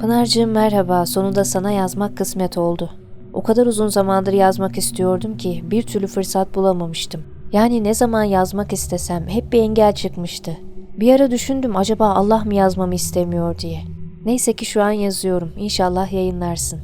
Pınar'cığım merhaba. Sonunda sana yazmak kısmet oldu. O kadar uzun zamandır yazmak istiyordum ki bir türlü fırsat bulamamıştım. Yani ne zaman yazmak istesem hep bir engel çıkmıştı. Bir ara düşündüm acaba Allah mı yazmamı istemiyor diye. Neyse ki şu an yazıyorum. İnşallah yayınlarsın.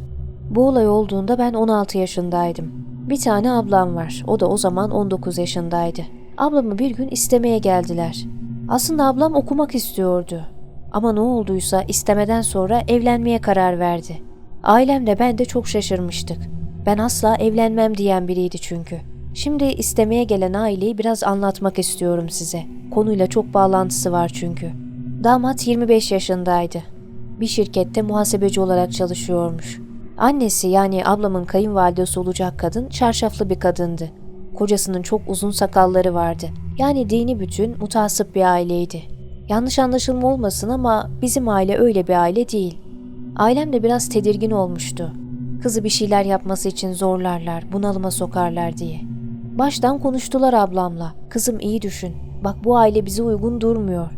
Bu olay olduğunda ben 16 yaşındaydım. Bir tane ablam var. O da o zaman 19 yaşındaydı. Ablamı bir gün istemeye geldiler. Aslında ablam okumak istiyordu. Ama ne olduysa istemeden sonra evlenmeye karar verdi. Ailem de ben de çok şaşırmıştık. Ben asla evlenmem diyen biriydi çünkü. Şimdi istemeye gelen aileyi biraz anlatmak istiyorum size. Konuyla çok bağlantısı var çünkü. Damat 25 yaşındaydı. Bir şirkette muhasebeci olarak çalışıyormuş. Annesi yani ablamın kayınvalidesi olacak kadın çarşaflı bir kadındı. Kocasının çok uzun sakalları vardı. Yani dini bütün mutasip bir aileydi. Yanlış anlaşılma olmasın ama bizim aile öyle bir aile değil. Ailem de biraz tedirgin olmuştu. Kızı bir şeyler yapması için zorlarlar, bunalıma sokarlar diye. Baştan konuştular ablamla. Kızım iyi düşün. Bak bu aile bize uygun durmuyor.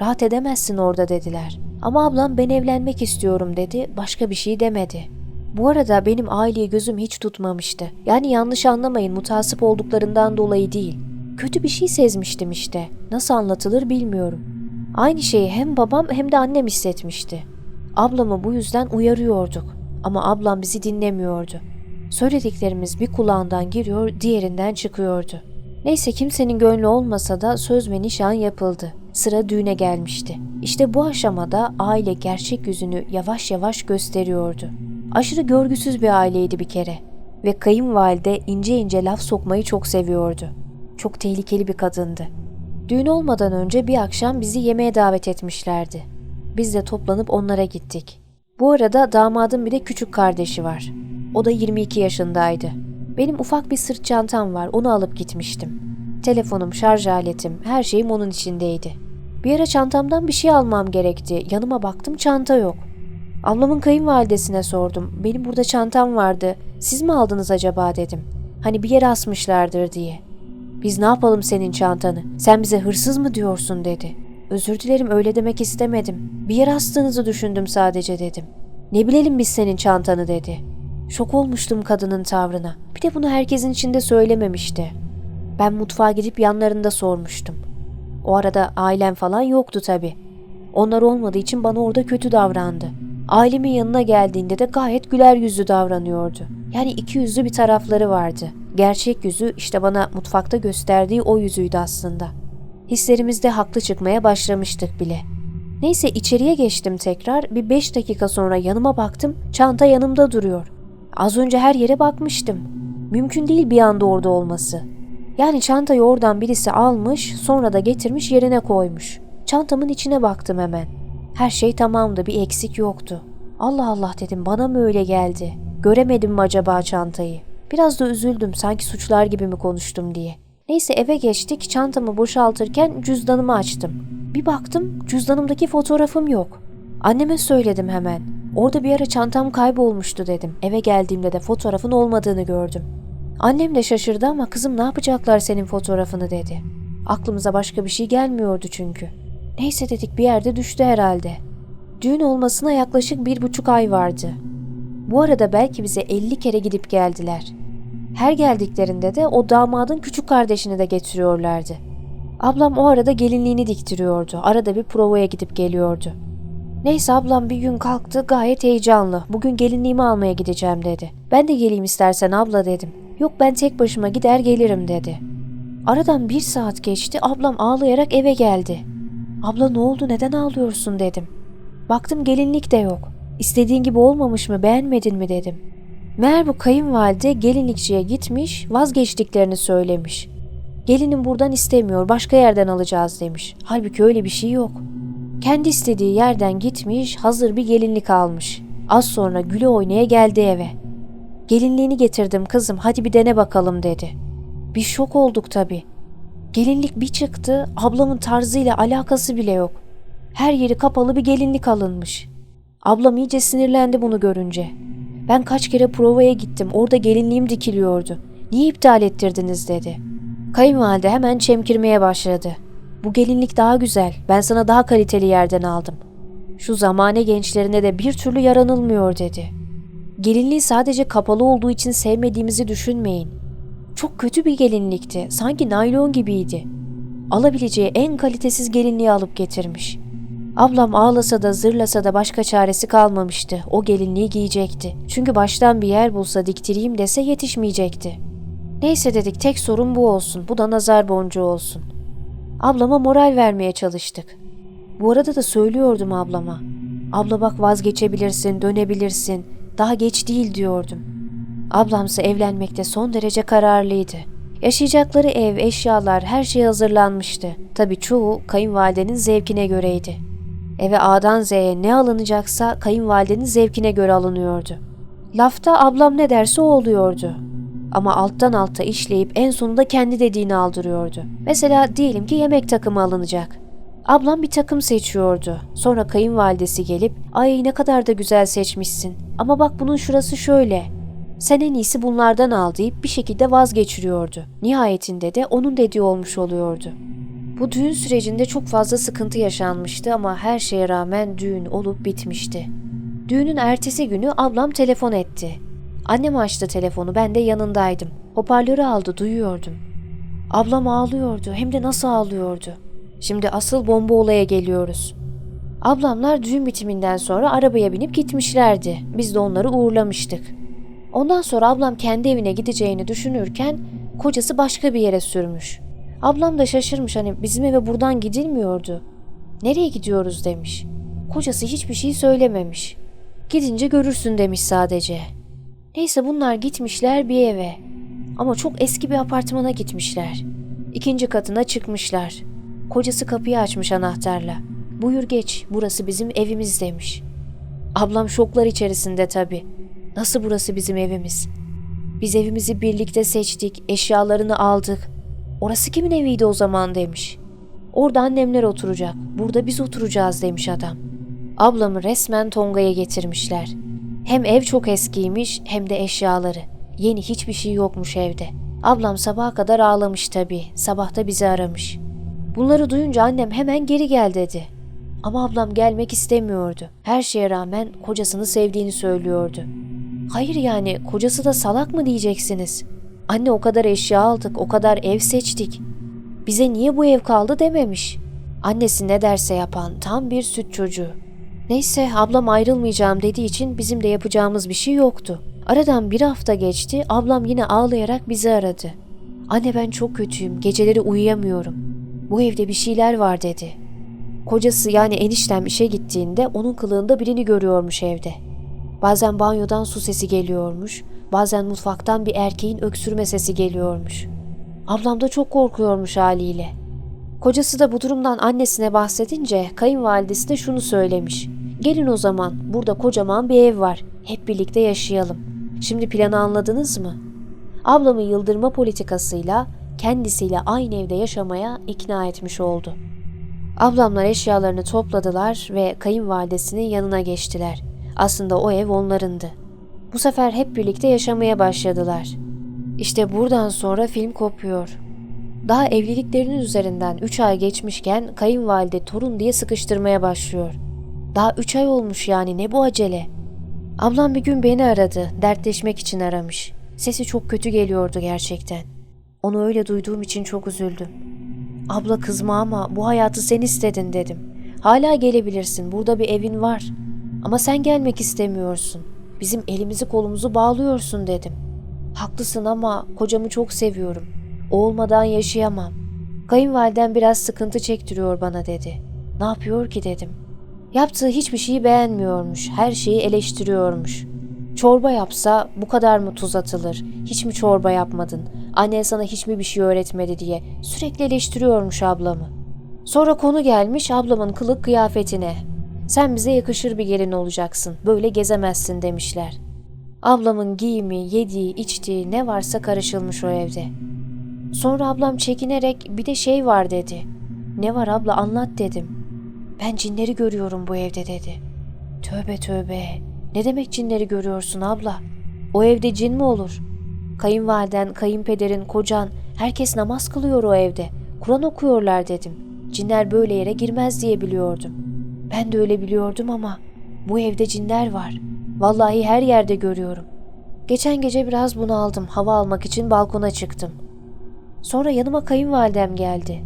Rahat edemezsin orada dediler. Ama ablam ben evlenmek istiyorum dedi. Başka bir şey demedi. Bu arada benim aileyi gözüm hiç tutmamıştı. Yani yanlış anlamayın mutasip olduklarından dolayı değil. Kötü bir şey sezmiştim işte. Nasıl anlatılır bilmiyorum. Aynı şeyi hem babam hem de annem hissetmişti. Ablamı bu yüzden uyarıyorduk. Ama ablam bizi dinlemiyordu. Söylediklerimiz bir kulağından giriyor, diğerinden çıkıyordu. Neyse kimsenin gönlü olmasa da söz ve nişan yapıldı. Sıra düğüne gelmişti. İşte bu aşamada aile gerçek yüzünü yavaş yavaş gösteriyordu. Aşırı görgüsüz bir aileydi bir kere. Ve kayınvalide ince ince laf sokmayı çok seviyordu. Çok tehlikeli bir kadındı. Düğün olmadan önce bir akşam bizi yemeğe davet etmişlerdi. Biz de toplanıp onlara gittik. Bu arada damadın bir de küçük kardeşi var. O da 22 yaşındaydı. Benim ufak bir sırt çantam var, onu alıp gitmiştim. Telefonum, şarj aletim, her şeyim onun içindeydi. Bir ara çantamdan bir şey almam gerekti. Yanıma baktım çanta yok. Ablamın kayınvalidesine sordum. Benim burada çantam vardı. Siz mi aldınız acaba dedim. Hani bir yere asmışlardır diye. Biz ne yapalım senin çantanı? Sen bize hırsız mı diyorsun dedi. Özür dilerim öyle demek istemedim. Bir yere astığınızı düşündüm sadece dedim. Ne bilelim biz senin çantanı dedi. Şok olmuştum kadının tavrına. Bir de bunu herkesin içinde söylememişti. Ben mutfağa gidip yanlarında sormuştum. O arada ailem falan yoktu tabi. Onlar olmadığı için bana orada kötü davrandı. Ailemin yanına geldiğinde de gayet güler yüzlü davranıyordu. Yani iki yüzlü bir tarafları vardı. Gerçek yüzü işte bana mutfakta gösterdiği o yüzüydü aslında. Hislerimizde haklı çıkmaya başlamıştık bile. Neyse içeriye geçtim tekrar. Bir beş dakika sonra yanıma baktım. Çanta yanımda duruyor. Az önce her yere bakmıştım. Mümkün değil bir anda orada olması. Yani çantayı oradan birisi almış, sonra da getirmiş yerine koymuş. Çantamın içine baktım hemen. Her şey tamamdı, bir eksik yoktu. Allah Allah dedim, bana mı öyle geldi? Göremedim mi acaba çantayı? Biraz da üzüldüm, sanki suçlar gibi mi konuştum diye. Neyse eve geçtik, çantamı boşaltırken cüzdanımı açtım. Bir baktım, cüzdanımdaki fotoğrafım yok. Anneme söyledim hemen. Orada bir ara çantam kaybolmuştu dedim. Eve geldiğimde de fotoğrafın olmadığını gördüm. Annem de şaşırdı ama kızım ne yapacaklar senin fotoğrafını dedi. Aklımıza başka bir şey gelmiyordu çünkü. Neyse dedik bir yerde düştü herhalde. Düğün olmasına yaklaşık bir buçuk ay vardı. Bu arada belki bize 50 kere gidip geldiler. Her geldiklerinde de o damadın küçük kardeşini de getiriyorlardı. Ablam o arada gelinliğini diktiriyordu. Arada bir provaya gidip geliyordu. Neyse ablam bir gün kalktı gayet heyecanlı. Bugün gelinliğimi almaya gideceğim dedi. Ben de geleyim istersen abla dedim. Yok ben tek başıma gider gelirim dedi. Aradan bir saat geçti ablam ağlayarak eve geldi. Abla ne oldu neden ağlıyorsun dedim. Baktım gelinlik de yok. İstediğin gibi olmamış mı beğenmedin mi dedim. Meğer bu kayınvalide gelinlikçiye gitmiş vazgeçtiklerini söylemiş. Gelinin buradan istemiyor başka yerden alacağız demiş. Halbuki öyle bir şey yok. Kendi istediği yerden gitmiş hazır bir gelinlik almış. Az sonra güle oynaya geldi eve. Gelinliğini getirdim kızım hadi bir dene bakalım dedi. Bir şok olduk tabii. Gelinlik bir çıktı ablamın tarzıyla alakası bile yok. Her yeri kapalı bir gelinlik alınmış. Ablam iyice sinirlendi bunu görünce. Ben kaç kere provaya gittim orada gelinliğim dikiliyordu. Niye iptal ettirdiniz dedi. Kayınvalide hemen çemkirmeye başladı. Bu gelinlik daha güzel. Ben sana daha kaliteli yerden aldım. Şu zamane gençlerine de bir türlü yaranılmıyor dedi. Gelinliği sadece kapalı olduğu için sevmediğimizi düşünmeyin. Çok kötü bir gelinlikti. Sanki naylon gibiydi. Alabileceği en kalitesiz gelinliği alıp getirmiş. Ablam ağlasa da zırlasa da başka çaresi kalmamıştı. O gelinliği giyecekti. Çünkü baştan bir yer bulsa diktireyim dese yetişmeyecekti. Neyse dedik tek sorun bu olsun. Bu da nazar boncuğu olsun. Ablama moral vermeye çalıştık. Bu arada da söylüyordum ablama. Abla bak vazgeçebilirsin, dönebilirsin. Daha geç değil diyordum. Ablamsa evlenmekte son derece kararlıydı. Yaşayacakları ev, eşyalar, her şey hazırlanmıştı. Tabii çoğu kayınvalidenin zevkine göreydi. Eve A'dan Z'ye ne alınacaksa kayınvalidenin zevkine göre alınıyordu. Lafta ablam ne derse o oluyordu. Ama alttan alta işleyip en sonunda kendi dediğini aldırıyordu. Mesela diyelim ki yemek takımı alınacak. Ablam bir takım seçiyordu. Sonra kayınvalidesi gelip ay ne kadar da güzel seçmişsin ama bak bunun şurası şöyle. Sen en iyisi bunlardan al deyip bir şekilde vazgeçiriyordu. Nihayetinde de onun dediği olmuş oluyordu. Bu düğün sürecinde çok fazla sıkıntı yaşanmıştı ama her şeye rağmen düğün olup bitmişti. Düğünün ertesi günü ablam telefon etti. Annem açtı telefonu ben de yanındaydım. Hoparlörü aldı duyuyordum. Ablam ağlıyordu hem de nasıl ağlıyordu. Şimdi asıl bomba olaya geliyoruz. Ablamlar düğün bitiminden sonra arabaya binip gitmişlerdi. Biz de onları uğurlamıştık. Ondan sonra ablam kendi evine gideceğini düşünürken kocası başka bir yere sürmüş. Ablam da şaşırmış hani bizim eve buradan gidilmiyordu. Nereye gidiyoruz demiş. Kocası hiçbir şey söylememiş. Gidince görürsün demiş sadece. Neyse bunlar gitmişler bir eve. Ama çok eski bir apartmana gitmişler. İkinci katına çıkmışlar. Kocası kapıyı açmış anahtarla. Buyur geç, burası bizim evimiz demiş. Ablam şoklar içerisinde tabii. Nasıl burası bizim evimiz? Biz evimizi birlikte seçtik, eşyalarını aldık. Orası kimin eviydi o zaman demiş. Orada annemler oturacak, burada biz oturacağız demiş adam. Ablamı resmen Tonga'ya getirmişler. Hem ev çok eskiymiş hem de eşyaları. Yeni hiçbir şey yokmuş evde. Ablam sabaha kadar ağlamış tabii. Sabahta bizi aramış. Bunları duyunca annem hemen geri gel dedi. Ama ablam gelmek istemiyordu. Her şeye rağmen kocasını sevdiğini söylüyordu. Hayır yani kocası da salak mı diyeceksiniz? Anne o kadar eşya aldık, o kadar ev seçtik. Bize niye bu ev kaldı dememiş. Annesi ne derse yapan tam bir süt çocuğu. Neyse ablam ayrılmayacağım dediği için bizim de yapacağımız bir şey yoktu. Aradan bir hafta geçti, ablam yine ağlayarak bizi aradı. Anne ben çok kötüyüm, geceleri uyuyamıyorum. Bu evde bir şeyler var dedi. Kocası yani eniştem işe gittiğinde onun kılığında birini görüyormuş evde. Bazen banyodan su sesi geliyormuş, bazen mutfaktan bir erkeğin öksürme sesi geliyormuş. Ablam da çok korkuyormuş haliyle. Kocası da bu durumdan annesine bahsedince kayınvalidesi de şunu söylemiş. Gelin o zaman burada kocaman bir ev var. Hep birlikte yaşayalım. Şimdi planı anladınız mı? Ablamı yıldırma politikasıyla kendisiyle aynı evde yaşamaya ikna etmiş oldu. Ablamlar eşyalarını topladılar ve kayınvalidesinin yanına geçtiler. Aslında o ev onlarındı. Bu sefer hep birlikte yaşamaya başladılar. İşte buradan sonra film kopuyor. Daha evliliklerinin üzerinden 3 ay geçmişken kayınvalide torun diye sıkıştırmaya başlıyor. Daha 3 ay olmuş yani ne bu acele? Ablam bir gün beni aradı, dertleşmek için aramış. Sesi çok kötü geliyordu gerçekten. Onu öyle duyduğum için çok üzüldüm. Abla kızma ama bu hayatı sen istedin dedim. Hala gelebilirsin, burada bir evin var. Ama sen gelmek istemiyorsun. Bizim elimizi kolumuzu bağlıyorsun dedim. Haklısın ama kocamı çok seviyorum. O olmadan yaşayamam. Kayınvaliden biraz sıkıntı çektiriyor bana dedi. Ne yapıyor ki dedim. Yaptığı hiçbir şeyi beğenmiyormuş. Her şeyi eleştiriyormuş. Çorba yapsa bu kadar mı tuz atılır? Hiç mi çorba yapmadın? Annen sana hiç mi bir şey öğretmedi diye sürekli eleştiriyormuş ablamı. Sonra konu gelmiş ablamın kılık kıyafetine. Sen bize yakışır bir gelin olacaksın. Böyle gezemezsin demişler. Ablamın giyimi, yediği, içtiği ne varsa karışılmış o evde. Sonra ablam çekinerek bir de şey var dedi. Ne var abla anlat dedim. Ben cinleri görüyorum bu evde dedi. Tövbe tövbe. Ne demek cinleri görüyorsun abla? O evde cin mi olur? Kayınvaliden, kayınpederin, kocan herkes namaz kılıyor o evde. Kur'an okuyorlar dedim. Cinler böyle yere girmez diye biliyordum. Ben de öyle biliyordum ama bu evde cinler var. Vallahi her yerde görüyorum. Geçen gece biraz bunaldım. Hava almak için balkona çıktım. Sonra yanıma kayınvalidem geldi.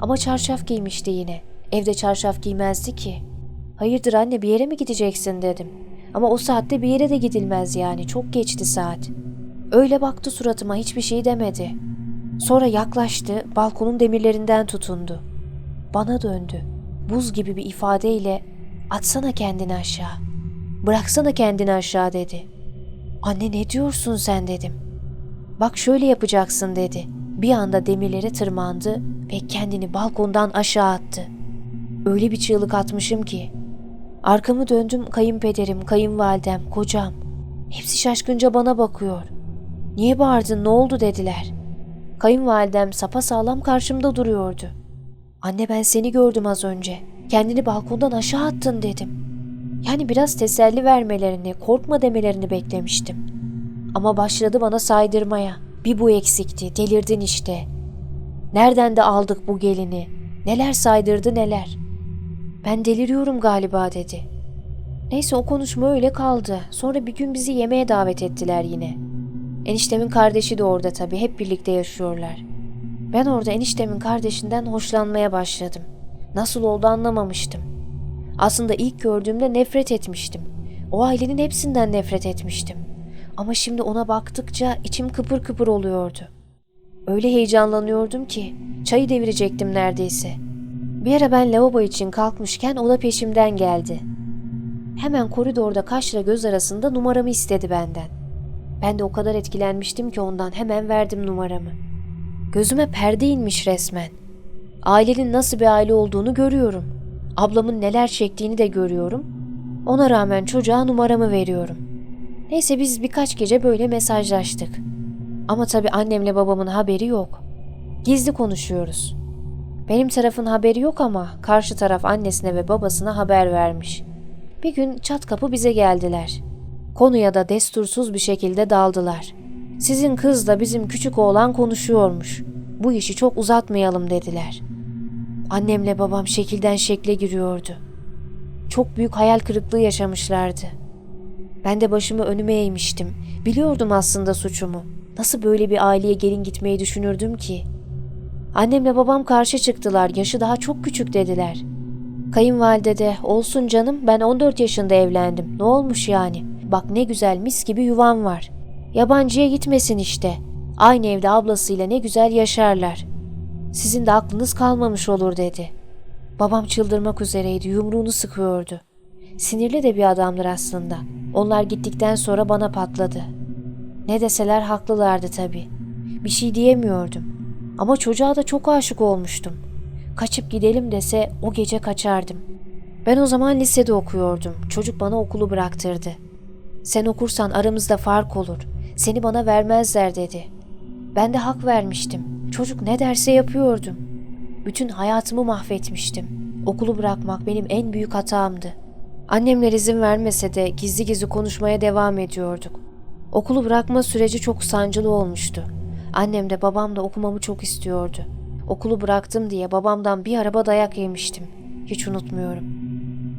Ama çarşaf giymişti yine. Evde çarşaf giymezdi ki. Hayırdır anne bir yere mi gideceksin dedim. Ama o saatte bir yere de gidilmez yani. Çok geçti saat. Öyle baktı suratıma hiçbir şey demedi. Sonra yaklaştı, balkonun demirlerinden tutundu. Bana döndü. Buz gibi bir ifadeyle atsana kendini aşağı. Bıraksana kendini aşağı dedi. Anne ne diyorsun sen dedim. Bak şöyle yapacaksın dedi. Bir anda demirlere tırmandı ve kendini balkondan aşağı attı. Öyle bir çığlık atmışım ki. Arkamı döndüm kayınpederim, kayınvalidem, kocam. Hepsi şaşkınca bana bakıyor. Niye bağırdın ne oldu dediler. Kayınvalidem sapasağlam karşımda duruyordu. Anne ben seni gördüm az önce. Kendini balkondan aşağı attın dedim. Yani biraz teselli vermelerini, korkma demelerini beklemiştim. Ama başladı bana saydırmaya. Bir bu eksikti, delirdin işte. Nereden de aldık bu gelini? Neler saydırdı neler. Ben deliriyorum galiba dedi. Neyse o konuşma öyle kaldı. Sonra bir gün bizi yemeğe davet ettiler yine. Eniştemin kardeşi de orada tabii. Hep birlikte yaşıyorlar. Ben orada eniştemin kardeşinden hoşlanmaya başladım. Nasıl oldu anlamamıştım. Aslında ilk gördüğümde nefret etmiştim. O ailenin hepsinden nefret etmiştim. Ama şimdi ona baktıkça içim kıpır kıpır oluyordu. Öyle heyecanlanıyordum ki çayı devirecektim neredeyse. Bir ara ben lavabo için kalkmışken o da peşimden geldi. Hemen koridorda kaşla göz arasında numaramı istedi benden. Ben de o kadar etkilenmiştim ki ondan hemen verdim numaramı. Gözüme perde inmiş resmen. Ailenin nasıl bir aile olduğunu görüyorum. Ablamın neler çektiğini de görüyorum. Ona rağmen çocuğa numaramı veriyorum. Neyse biz birkaç gece böyle mesajlaştık. Ama tabii annemle babamın haberi yok. Gizli konuşuyoruz. Benim tarafın haberi yok ama karşı taraf annesine ve babasına haber vermiş. Bir gün çat kapı bize geldiler. Konuya da destursuz bir şekilde daldılar. Sizin kızla bizim küçük oğlan konuşuyormuş. Bu işi çok uzatmayalım dediler. Annemle babam şekilden şekle giriyordu. Çok büyük hayal kırıklığı yaşamışlardı. Ben de başımı önüme eğmiştim. Biliyordum aslında suçumu. Nasıl böyle bir aileye gelin gitmeyi düşünürdüm ki? Annemle babam karşı çıktılar. Yaşı daha çok küçük dediler. Kayınvalide de olsun canım ben 14 yaşında evlendim. Ne olmuş yani? Bak ne güzel mis gibi yuvan var. Yabancıya gitmesin işte. Aynı evde ablasıyla ne güzel yaşarlar. Sizin de aklınız kalmamış olur dedi. Babam çıldırmak üzereydi. Yumruğunu sıkıyordu. Sinirli de bir adamdır aslında. Onlar gittikten sonra bana patladı. Ne deseler haklılardı tabii. Bir şey diyemiyordum. Ama çocuğa da çok aşık olmuştum. Kaçıp gidelim dese o gece kaçardım. Ben o zaman lisede okuyordum. Çocuk bana okulu bıraktırdı. Sen okursan aramızda fark olur. Seni bana vermezler dedi. Ben de hak vermiştim. Çocuk ne derse yapıyordum. Bütün hayatımı mahvetmiştim. Okulu bırakmak benim en büyük hatamdı. Annemler izin vermese de gizli gizli konuşmaya devam ediyorduk. Okulu bırakma süreci çok sancılı olmuştu. Annem de babam da okumamı çok istiyordu. Okulu bıraktım diye babamdan bir araba dayak yemiştim. Hiç unutmuyorum.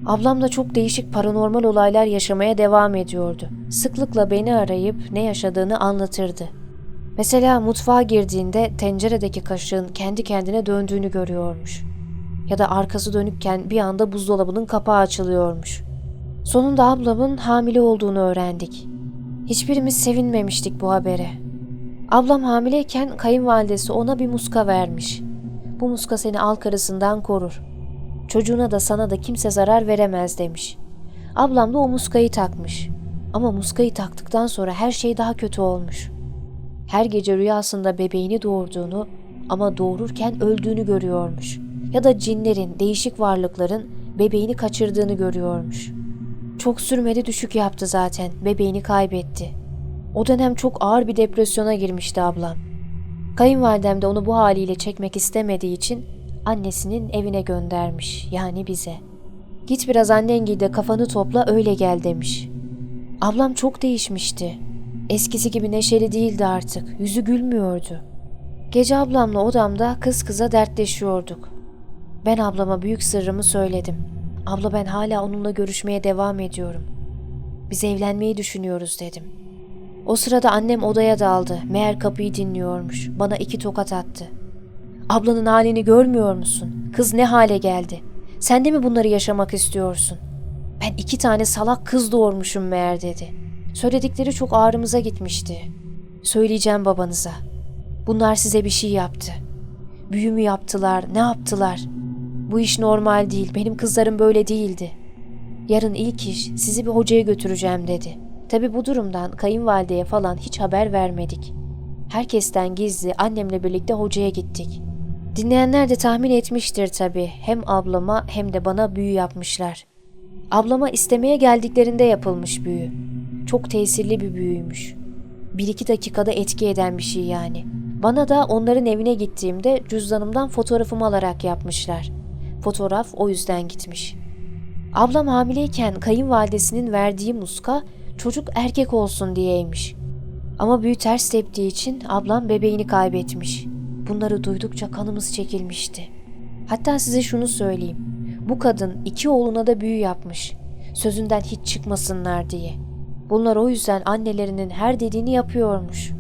Ablam da çok değişik paranormal olaylar yaşamaya devam ediyordu. Sıklıkla beni arayıp ne yaşadığını anlatırdı. Mesela mutfağa girdiğinde tenceredeki kaşığın kendi kendine döndüğünü görüyormuş. Ya da arkası dönükken bir anda buzdolabının kapağı açılıyormuş. Sonunda ablamın hamile olduğunu öğrendik. Hiçbirimiz sevinmemiştik bu habere. Ablam hamileyken kayınvalidesi ona bir muska vermiş. Bu muska seni al karısından korur. Çocuğuna da sana da kimse zarar veremez demiş. Ablam da o muskayı takmış. Ama muskayı taktıktan sonra her şey daha kötü olmuş. Her gece rüyasında bebeğini doğurduğunu ama doğururken öldüğünü görüyormuş. Ya da cinlerin, değişik varlıkların bebeğini kaçırdığını görüyormuş. Çok sürmedi düşük yaptı zaten. Bebeğini kaybetti. O dönem çok ağır bir depresyona girmişti ablam. Kayınvalidem de onu bu haliyle çekmek istemediği için annesinin evine göndermiş. Yani bize. Git biraz annengilde kafanı topla öyle gel demiş. Ablam çok değişmişti. Eskisi gibi neşeli değildi artık. Yüzü gülmüyordu. Gece ablamla odamda kız kıza dertleşiyorduk. Ben ablama büyük sırrımı söyledim. Abla ben hala onunla görüşmeye devam ediyorum. Biz evlenmeyi düşünüyoruz dedim. O sırada annem odaya daldı. Meğer kapıyı dinliyormuş. Bana iki tokat attı. Ablanın halini görmüyor musun? Kız ne hale geldi? Sen de mi bunları yaşamak istiyorsun? Ben iki tane salak kız doğurmuşum meğer dedi. Söyledikleri çok ağrımıza gitmişti. Söyleyeceğim babanıza. Bunlar size bir şey yaptı. Büyü mü yaptılar, ne yaptılar? Bu iş normal değil, benim kızlarım böyle değildi. Yarın ilk iş sizi bir hocaya götüreceğim dedi. Tabi bu durumdan kayınvalideye falan hiç haber vermedik. Herkesten gizli annemle birlikte hocaya gittik. Dinleyenler de tahmin etmiştir tabi. Hem ablama hem de bana büyü yapmışlar. Ablama istemeye geldiklerinde yapılmış büyü. Çok tesirli bir büyüymüş. Bir iki dakikada etki eden bir şey yani. Bana da onların evine gittiğimde cüzdanımdan fotoğrafımı alarak yapmışlar. Fotoğraf o yüzden gitmiş. Ablam hamileyken kayınvalidesinin verdiği muska çocuk erkek olsun diyeymiş. Ama büyü ters teptiği için ablam bebeğini kaybetmiş. Bunları duydukça kanımız çekilmişti. Hatta size şunu söyleyeyim. Bu kadın iki oğluna da büyü yapmış. Sözünden hiç çıkmasınlar diye. Bunlar o yüzden annelerinin her dediğini yapıyormuş.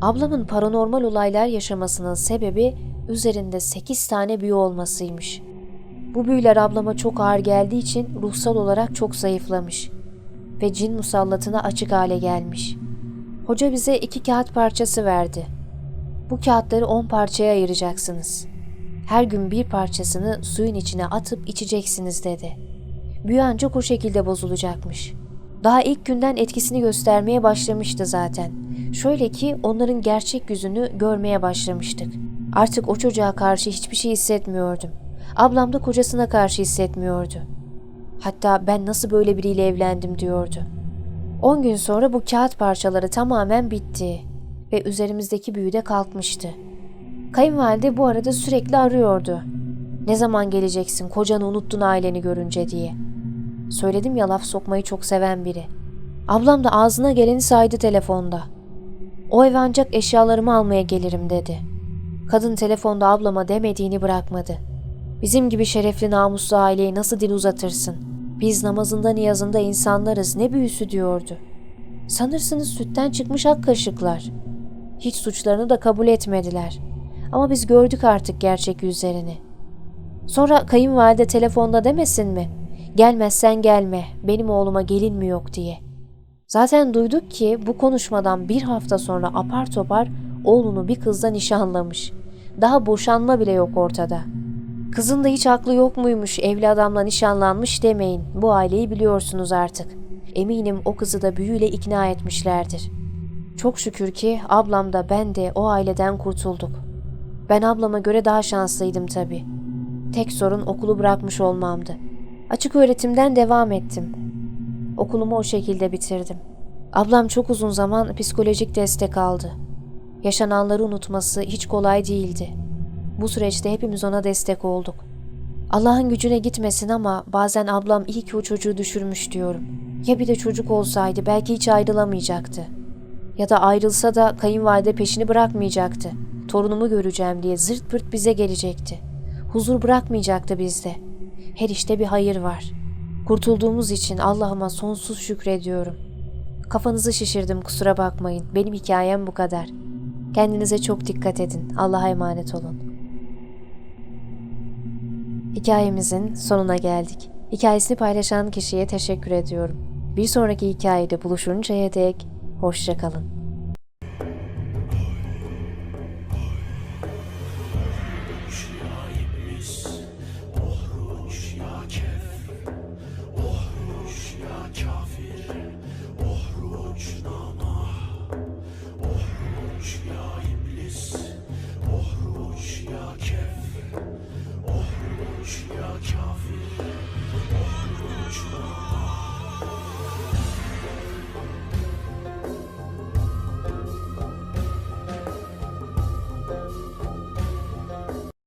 Ablamın paranormal olaylar yaşamasının sebebi üzerinde 8 tane büyü olmasıymış. Bu büyüler ablama çok ağır geldiği için ruhsal olarak çok zayıflamış ve cin musallatına açık hale gelmiş. Hoca bize iki kağıt parçası verdi. Bu kağıtları 10 parçaya ayıracaksınız. Her gün bir parçasını suyun içine atıp içeceksiniz dedi. Büyü ancak o şekilde bozulacakmış. Daha ilk günden etkisini göstermeye başlamıştı zaten. Şöyle ki onların gerçek yüzünü görmeye başlamıştık. Artık o çocuğa karşı hiçbir şey hissetmiyordum. Ablam da kocasına karşı hissetmiyordu. Hatta ben nasıl böyle biriyle evlendim diyordu. 10 gün sonra bu kağıt parçaları tamamen bitti ve üzerimizdeki büyü de kalkmıştı. Kayınvalide bu arada sürekli arıyordu. Ne zaman geleceksin kocanı unuttun aileni görünce diye. Söyledim ya laf sokmayı çok seven biri. Ablam da ağzına geleni saydı telefonda. O eve ancak eşyalarımı almaya gelirim dedi. Kadın telefonda ablama demediğini bırakmadı. Bizim gibi şerefli namuslu aileye nasıl dil uzatırsın? Biz namazında niyazında insanlarız ne büyüsü diyordu. Sanırsınız sütten çıkmış ak kaşıklar. Hiç suçlarını da kabul etmediler. Ama biz gördük artık gerçek yüzlerini. Sonra kayınvalide telefonda demesin mi? Gelmezsen gelme, benim oğluma gelin mi yok diye. Zaten duyduk ki bu konuşmadan bir hafta sonra apar topar oğlunu bir kızla nişanlamış. Daha boşanma bile yok ortada. Kızın da hiç aklı yok muymuş evli adamla nişanlanmış demeyin. Bu aileyi biliyorsunuz artık. Eminim o kızı da büyüyle ikna etmişlerdir. Çok şükür ki ablam da ben de o aileden kurtulduk. Ben ablama göre daha şanslıydım tabii. Tek sorun okulu bırakmış olmamdı. Açık öğretimden devam ettim. Okulumu o şekilde bitirdim. Ablam çok uzun zaman psikolojik destek aldı. Yaşananları unutması hiç kolay değildi. Bu süreçte hepimiz ona destek olduk. Allah'ın gücüne gitmesin ama bazen ablam iyi ki o çocuğu düşürmüş diyorum. Ya bir de çocuk olsaydı belki hiç ayrılamayacaktı. Ya da ayrılsa da kayınvalide peşini bırakmayacaktı. Torunumu göreceğim diye zırt pırt bize gelecekti. Huzur bırakmayacaktı bizde. Her işte bir hayır var. Kurtulduğumuz için Allah'ıma sonsuz şükrediyorum. Kafanızı şişirdim kusura bakmayın. Benim hikayem bu kadar. Kendinize çok dikkat edin. Allah'a emanet olun. Hikayemizin sonuna geldik. Hikayesini paylaşan kişiye teşekkür ediyorum. Bir sonraki hikayede buluşuncaya dek hoşçakalın.